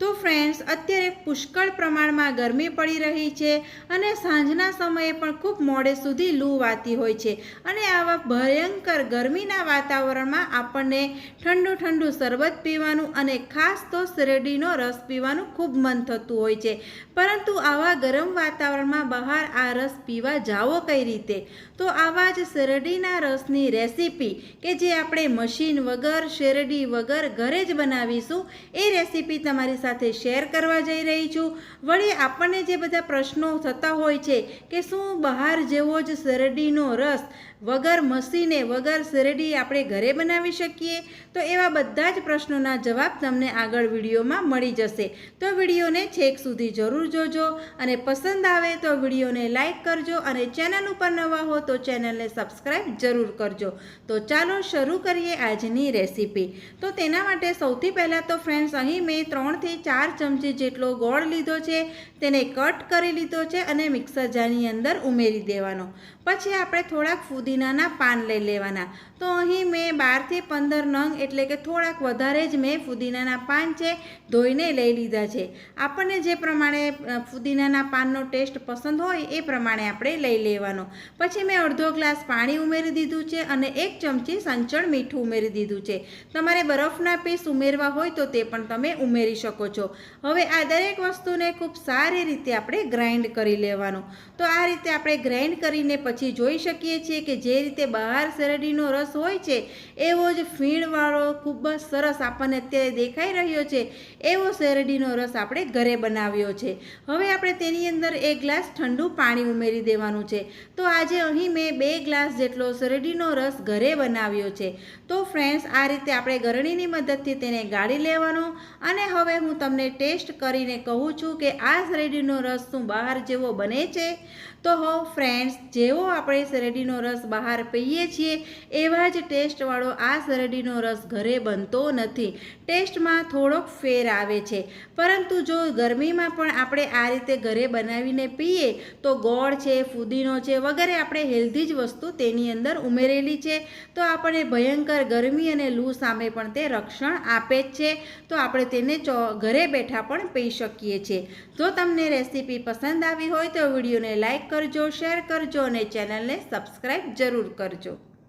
તો ફ્રેન્ડ્સ અત્યારે પુષ્કળ પ્રમાણમાં ગરમી પડી રહી છે અને સાંજના સમયે પણ ખૂબ મોડે સુધી લૂ વાતી હોય છે. અને આવા ભયંકર ગરમીના વાતાવરણમાં આપણને ઠંડુ ઠંડુ શરબત પીવાનું અને ખાસ તો શેરડીનો રસ પીવાનું ખૂબ મન થતું હોય છે. પરંતુ આવા ગરમ વાતાવરણમાં બહાર આ રસ પીવા જાવો કઈ રીતે? તો આવા જ શેરડીના રસની રેસીપી કે જે આપણે મશીન વગર, શેરડી વગર ઘરે જ બનાવીશું, એ રેસીપી તમારી સાથે શેર કરવા જઈ રહી છું. વળી આપણને જે બધા પ્રશ્નો થતા હોય છે કે શું બહાર જેવો જ શેરડીનો રસ વગર મસીને વગર શેરડી આપણે ઘરે બનાવી શકીએ? તો એવા બધા જ પ્રશ્નોના જવાબ તમને આગળ વિડીયોમાં મળી જશે. તો વિડીયોને છેક સુધી જરૂર જોજો અને પસંદ આવે તો વિડીયોને લાઈક કરજો અને ચેનલ ઉપર નવા હો તો ચેનલને સબસ્ક્રાઈબ જરૂર કરજો. તો ચાલો શરૂ કરીએ આજની રેસીપી. તો તેના માટે સૌથી પહેલાં તો ફ્રેન્ડ્સ અહીં મેં ત્રણથી ચાર ચમચી જેટલો ગોળ લીધો છે, તેને કટ કરી લીધો છે અને મિક્સર જારની અંદર ઉમેરી દેવાનો. પછી આપણે થોડાક ફુદીનાના પાન લઈ લેવાના. તો અહીં મેં બારથી પંદર નંગ એટલે કે થોડાક વધારે જ મેં ફુદીનાના પાન છે, ધોઈને લઈ લીધા છે. આપણને જે પ્રમાણે ફુદીનાના પાનનો ટેસ્ટ પસંદ હોય એ પ્રમાણે આપણે લઈ લેવાનો. પછી મેં અડધો ગ્લાસ પાણી ઉમેરી દીધું છે અને એક ચમચી સંચળ મીઠું ઉમેરી દીધું છે. તમારે બરફના પીસ ઉમેરવા હોય તો તે પણ તમે ઉમેરી શકો છો. હવે આ દરેક વસ્તુને ખૂબ સારી રીતે આપણે ગ્રાઇન્ડ કરી લેવાનું. તો આ રીતે આપણે ગ્રાઇન્ડ કરીને પછી જોઈ શકીએ છીએ કે જે રીતે બહાર શેરડીનો રસ હોય છે, એવો જ ફીણવાળો ખૂબ જ સરસ આપણને અત્યારે દેખાઈ રહ્યો છે, એવો શેરડીનો રસ આપણે ઘરે બનાવ્યો છે. હવે આપણે તેની અંદર એક ગ્લાસ ઠંડુ પાણી ઉમેરી દેવાનું છે. તો આજે અહીં મેં બે ગ્લાસ જેટલો શેરડીનો રસ ઘરે બનાવ્યો છે. તો ફ્રેન્ડ્સ, આ રીતે આપણે ગરણીની મદદથી તેને ગાળી લેવાનો અને હવે હું તમને ટેસ્ટ કરીને કહું છું કે આ શેરડીનો રસ શું બહાર જેવો બને છે? તો હો ફ્રેન્ડ્સ, જેવો આપણે શેરડીનો રસ બહાર પીએ છીએ, એવા જ ટેસ્ટવાળો આ શેરડીનો રસ ઘરે બનતો નથી. ટેસ્ટમાં થોડોક ફેર આવે છે. પરંતુ જો ગરમીમાં પણ આપણે આ રીતે ઘરે બનાવીને પીએ, તો ગોળ છે, ફુદીનો છે, વગેરે આપણે હેલ્ધી જ વસ્તુ તેની અંદર ઉમેરેલી છે. તો આપણને ભયંકર ગરમી અને લૂ સામે પણ તે રક્ષણ આપે જ છે. તો આપણે તેને ચો ઘરે બેઠા પણ પી શકીએ છીએ. જો તમને રેસીપી પસંદ આવી હોય તો વિડીયોને લાઇક કરજો, શેર કરજો અને ચેનલને સબસ્ક્રાઈબ જરૂર કરજો.